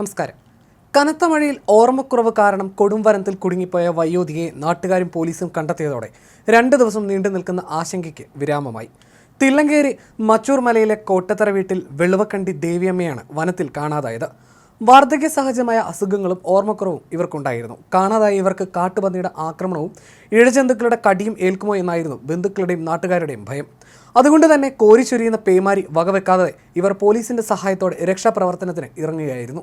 നമസ്കാരം. കനത്ത മഴയിൽ ഓർമ്മക്കുറവ് കാരണം കൊടുംവരത്തിൽ കുടുങ്ങിപ്പോയ വയോധികയെ നാട്ടുകാരും പോലീസും കണ്ടെത്തിയതോടെ രണ്ട് ദിവസം നീണ്ടു നിൽക്കുന്ന ആശങ്കയ്ക്ക് വിരാമമായി. തില്ലങ്കേരി മച്ചൂർ മലയിലെ കോട്ടത്തറ വീട്ടിൽ വെളുവക്കണ്ടി ദേവിയമ്മയാണ് വനത്തിൽ കാണാതായത്. വാർദ്ധക്യ സഹജമായ അസുഖങ്ങളും ഓർമ്മക്കുറവും ഇവർക്കുണ്ടായിരുന്നു. കാണാതായ ഇവർക്ക് കാട്ടുപന്നിയുടെ ആക്രമണവും ഇഴജന്തുക്കളുടെ കടിയും ഏൽക്കുമോ എന്നായിരുന്നു ബന്ധുക്കളുടെയും നാട്ടുകാരുടെയും ഭയം. അതുകൊണ്ട് തന്നെ കോരിച്ചൊരിയുന്ന പേമാരി വകവെക്കാതെ ഇവർ പോലീസിന്റെ സഹായത്തോടെ രക്ഷാപ്രവർത്തനത്തിന് ഇറങ്ങുകയായിരുന്നു.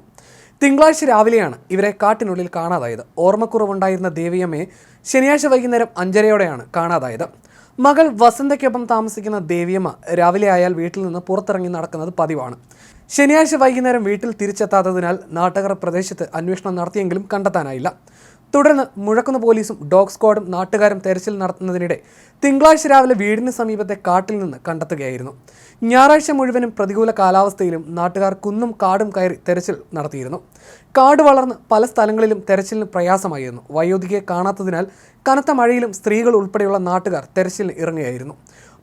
തിങ്കളാഴ്ച രാവിലെയാണ് ഇവരെ കാട്ടിനുള്ളിൽ കാണാതായത്. ഓർമ്മക്കുറവുണ്ടായിരുന്ന ദേവിയമ്മയെ ശനിയാഴ്ച വൈകുന്നേരം അഞ്ചരയോടെയാണ് കാണാതായത്. മകൾ വസന്തയ്ക്കൊപ്പം താമസിക്കുന്ന ദേവിയമ്മ രാവിലെ ആയാൽ വീട്ടിൽ നിന്ന് പുറത്തിറങ്ങി നടക്കുന്നത് പതിവാണ്. ശനിയാഴ്ച വൈകുന്നേരം വീട്ടിൽ തിരിച്ചെത്താത്തതിനാൽ നാട്ടുകാർ പ്രദേശത്ത് അന്വേഷണം നടത്തിയെങ്കിലും കണ്ടെത്താനായില്ല. തുടർന്ന് മുഴക്കുന്ന പോലീസും ഡോഗ് സ്ക്വാഡും നാട്ടുകാരും തെരച്ചിൽ നടത്തുന്നതിനിടെ തിങ്കളാഴ്ച രാവിലെ വീടിന് സമീപത്തെ കാട്ടിൽ നിന്ന് കണ്ടെത്തുകയായിരുന്നു. ഞായറാഴ്ച മുഴുവനും പ്രതികൂല കാലാവസ്ഥയിലും നാട്ടുകാർ കുന്നും കാടും കയറി തെരച്ചിൽ നടത്തിയിരുന്നു. കാട് വളർന്ന് പല സ്ഥലങ്ങളിലും തെരച്ചിലിന് പ്രയാസമായിരുന്നു. വയോധികയെ കാണാത്തതിനാൽ കനത്ത മഴയിലും സ്ത്രീകൾ ഉൾപ്പെടെയുള്ള നാട്ടുകാർ തെരച്ചിലിന് ഇറങ്ങുകയായിരുന്നു.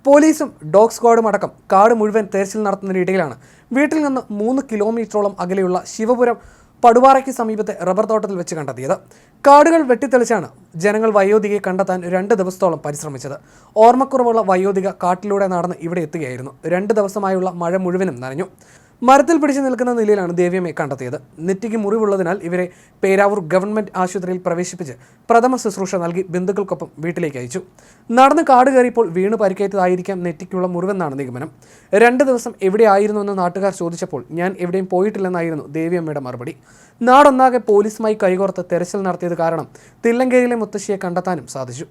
പോലീസും ഡോഗ് സ്ക്വാഡും അടക്കം കാട് മുഴുവൻ തെരച്ചിൽ നടത്തുന്നതിനിടയിലാണ്. വീട്ടിൽ നിന്ന് മൂന്ന് കിലോമീറ്ററോളം അകലെയുള്ള ശിവപുരം പടുവാറയ്ക്ക് സമീപത്തെ റബ്ബർ തോട്ടത്തിൽ വെച്ച് കണ്ടെത്തിയത്. കാടുകൾ വെട്ടിത്തെളിച്ചാണ് ജനങ്ങൾ വയോധികയെ കണ്ടെത്താൻ രണ്ട് ദിവസത്തോളം പരിശ്രമിച്ചത്. ഓർമ്മക്കുറവുള്ള വയോധിക കാട്ടിലൂടെ നടന്ന് ഇവിടെ എത്തുകയായിരുന്നു. രണ്ട് ദിവസമായുള്ള മഴ മുഴുവനും നനഞ്ഞു. മരത്തിൽ പിടിച്ചു നിൽക്കുന്ന നിലയിലാണ് ദേവ്യമ്മയെ കണ്ടെത്തിയത്. നെറ്റിക്ക് മുറിവുള്ളതിനാൽ ഇവരെ പേരാവൂർ ഗവൺമെന്റ് ആശുപത്രിയിൽ പ്രവേശിപ്പിച്ച് പ്രഥമ ശുശ്രൂഷ നൽകി ബന്ധുക്കൾക്കൊപ്പം വീട്ടിലേക്ക് അയച്ചു. നടന്ന് കാട് കയറിയപ്പോൾ വീണ് പരിക്കേറ്റതായിരിക്കാം നെറ്റിക്കുള്ള മുറിവെന്നാണ് നിഗമനം. രണ്ട് ദിവസം എവിടെയായിരുന്നുവെന്ന് നാട്ടുകാർ ചോദിച്ചപ്പോൾ ഞാൻ എവിടെയും പോയിട്ടില്ലെന്നായിരുന്നു ദേവിയമ്മയുടെ മറുപടി. നാടൊന്നാകെ പോലീസുമായി കൈകോർത്ത് തെരച്ചിൽ നടത്തിയത് കാരണം തില്ലങ്കേരിയിലെ മുത്തശ്ശിയെ കണ്ടെത്താനും സാധിച്ചു.